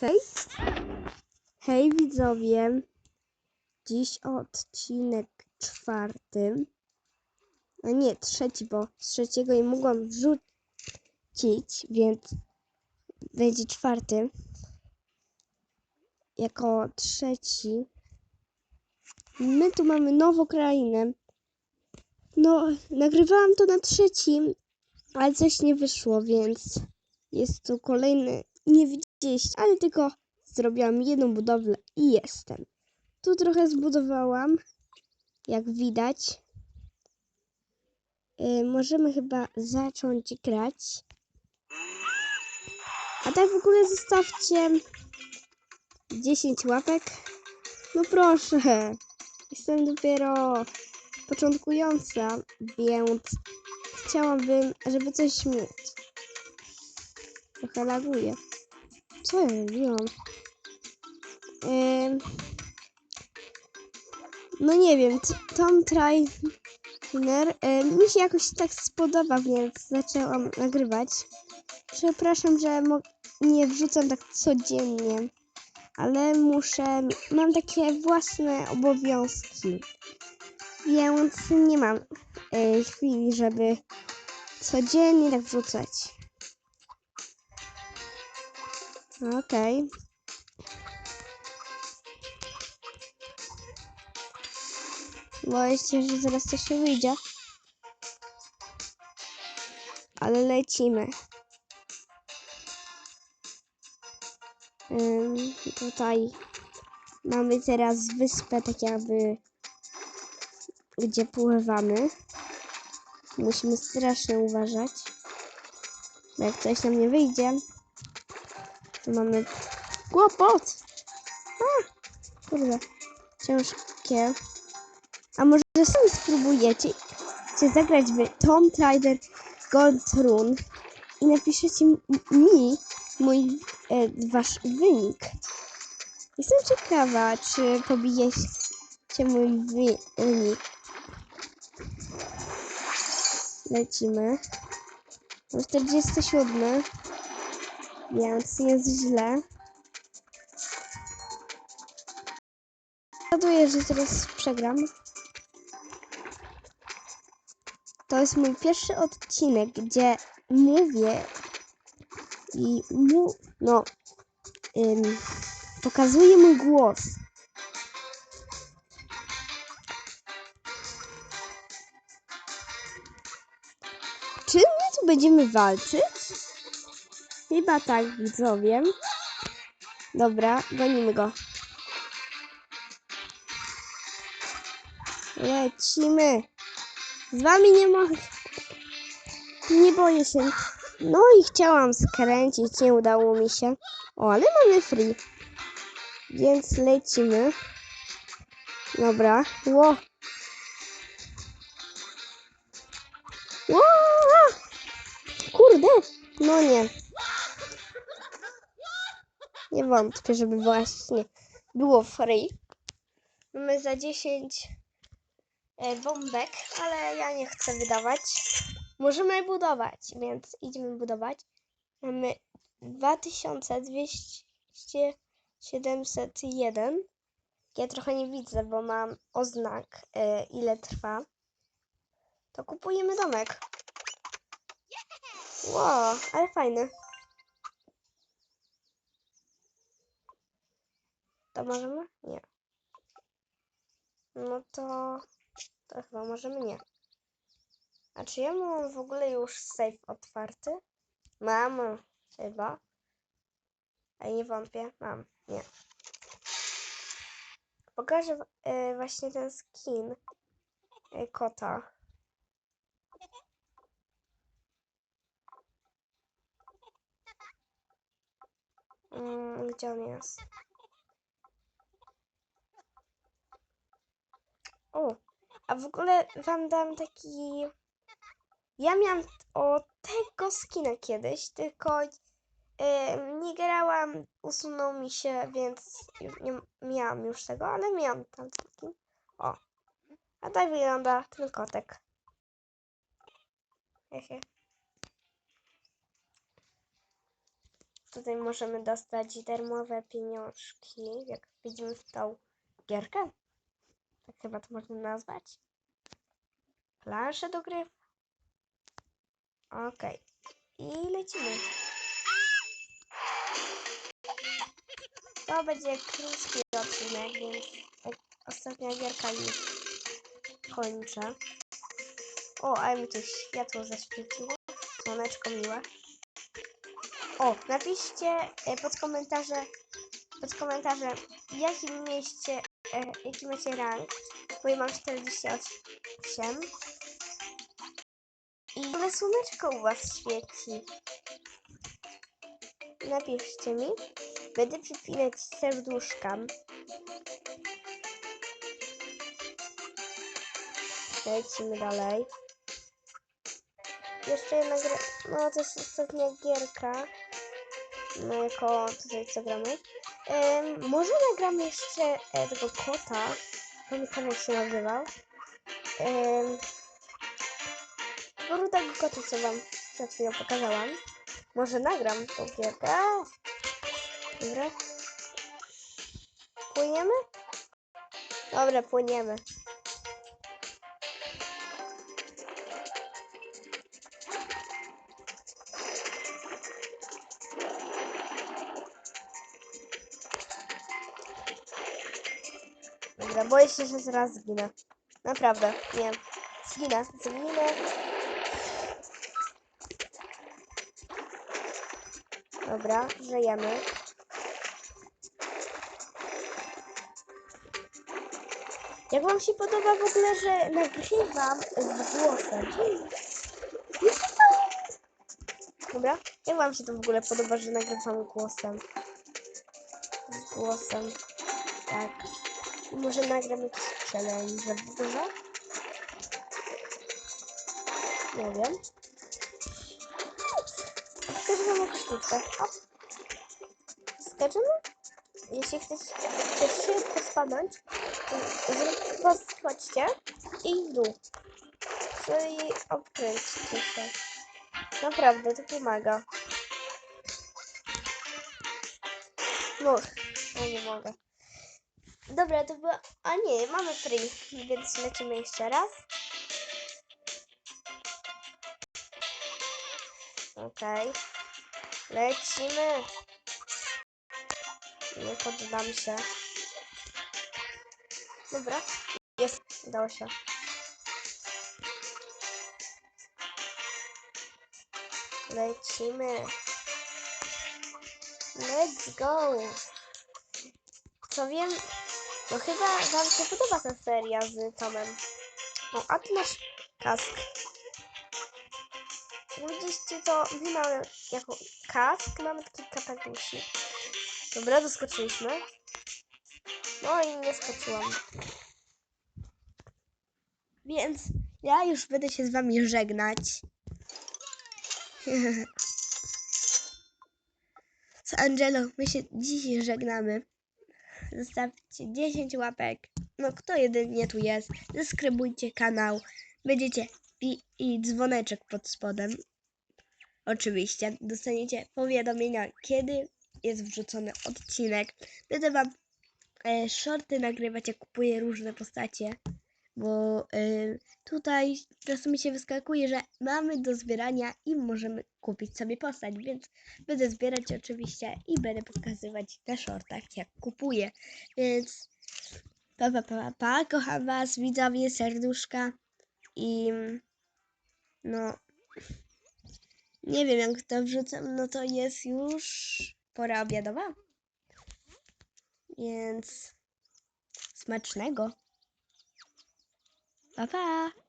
Hej. Hej widzowie. Dziś odcinek czwarty. A nie, trzeci, bo z trzeciego nie mogłam wrzucić, więc będzie czwarty. Jako trzeci. My tu mamy nową krainę. No, nagrywałam to na trzecim, ale coś nie wyszło, więc jest tu kolejny, nie widzieliście, ale tylko zrobiłam jedną budowlę i jestem. Tu trochę zbudowałam, jak widać. Yy, możemy chyba zacząć grać. A tak w ogóle zostawcie 10 łapek. No proszę, jestem dopiero początkująca, więc chciałabym, żeby coś mieć. Trochę laguje. Co ja robiłam? No nie wiem, Tom Trainer y, mi się jakoś tak spodoba, więc zaczęłam nagrywać. Przepraszam, że nie wrzucam tak codziennie, ale muszę, mam takie własne obowiązki, więc nie mam y, chwili, żeby codziennie tak wrzucać. Okej. Boję się, że zaraz coś się wyjdzie. Ale lecimy. Ym, tutaj mamy teraz wyspę, tak jakby, gdzie pływamy. Musimy strasznie uważać. Bo jak coś nam nie wyjdzie, mamy kłopot. A, kurde, ciężkie. A może sami spróbujecie zagrać w Tomb Raider Gold Run i napiszecie mi mój e, wasz wynik. Jestem ciekawa, czy pobijecie mój wy- wynik. Lecimy. Mam 47, więc jest źle. Raduję, że teraz przegram. To jest mój pierwszy odcinek, gdzie mówię i mu, no, ym, pokazuję mój głos. Czy my tu będziemy walczyć? Chyba tak, widzowie. Dobra, gonimy go. Lecimy. Z wami nie mogę. Nie boję się. No i chciałam skręcić, nie udało mi się. O, ale mamy free. Więc lecimy. Dobra. Ło. Ło. Kurde. No nie. Nie wątpię, żeby właśnie było free. Mamy za 10 e, bombek, ale ja nie chcę wydawać. Możemy budować, więc idziemy budować. Mamy 2200 701. Ja trochę nie widzę, bo mam oznak, e, ile trwa. To kupujemy domek. Wow, ale fajny. To możemy? Nie. No to... To chyba możemy nie. A czy ja mam w ogóle już safe otwarty? Mam, chyba. Ale nie wątpię. Mam, nie. Pokażę e, właśnie ten skin e, kota. Mm, gdzie on jest? O, a w ogóle wam dam taki... Ja miałam o tego skina kiedyś, tylko em, nie grałam, usunął mi się, więc już nie miałam już tego, ale miałam tam taki. O, a tak wygląda ten kotek. Hehe. tutaj możemy dostać darmowe pieniążki, jak widzimy w tą gierkę. Tak chyba to można nazwać. Plansze do gry. Okej. I lecimy. To będzie krótki odcinek, więc tak ostatnia gierka już kończę. O, ale mi tu światło zaświeciło. Słoneczko miłe. O, napiszcie e, pod komentarze, pod komentarze, w jakim mieście, e, jaki macie rank, bo ja mam 48. I ile słoneczko u was świeci? Napiszcie mi. Będę przypinać serduszka. Lecimy dalej. Jeszcze jedna gra. No to jest ostatnia gierka. No jako tutaj co gramy. Może nagram jeszcze e, tego kota. Pamiętam jak się nazywał. Um, tego kota, co wam przed chwilą pokazałam. Może nagram tą gierkę. Dobra. Płyniemy? Dobra, płyniemy. Dobra, boję się, że zaraz zginę. Naprawdę, nie. Zginę, zginę. Dobra, żyjemy. Jak wam się podoba w ogóle, że nagrywam z głosem? Dobra, jak wam się to w ogóle podoba, że nagrywam głosem? Z głosem. Tak. Może nagram jakiś challenge ogóle? Nie wiem. Wam jakąś sztuczkę. Hop. Skaczemy? Jeśli chcesz, chcesz szybko spadać, to chodźcie i w. Czyli obkręćcie się. Naprawdę, to pomaga. No, ja nie mogę. Dobra, to była... A nie, mamy free, więc lecimy jeszcze raz. Okej. Lecimy. Nie poddam się. Dobra. Jest. Udało się. Lecimy. Let's go. Co wiem, no chyba wam się podoba ta seria z Tomem. O, a tu masz kask. Widzieliście to, my mamy jako kask, mamy taki kapelusi. Dobra, doskoczyliśmy. No i nie skoczyłam. Więc ja już będę się z wami żegnać. Z Angelo, my się dziś żegnamy. Zostawcie 10 łapek. No kto jedynie tu jest? Zaskrybujcie kanał. Będziecie i, i dzwoneczek pod spodem. Oczywiście dostaniecie powiadomienia, kiedy jest wrzucony odcinek. Będę wam e, shorty nagrywać, jak kupuję różne postacie. Bo e, tutaj czasami się wyskakuje, że mamy do zbierania i możemy kupić sobie postać, więc będę zbierać oczywiście i będę pokazywać na shortach, jak kupuję. Więc pa, pa, pa, pa, kocham was, widzowie, serduszka i no nie wiem jak to wrzucam, no to jest już pora obiadowa. Więc smacznego. Pa, pa.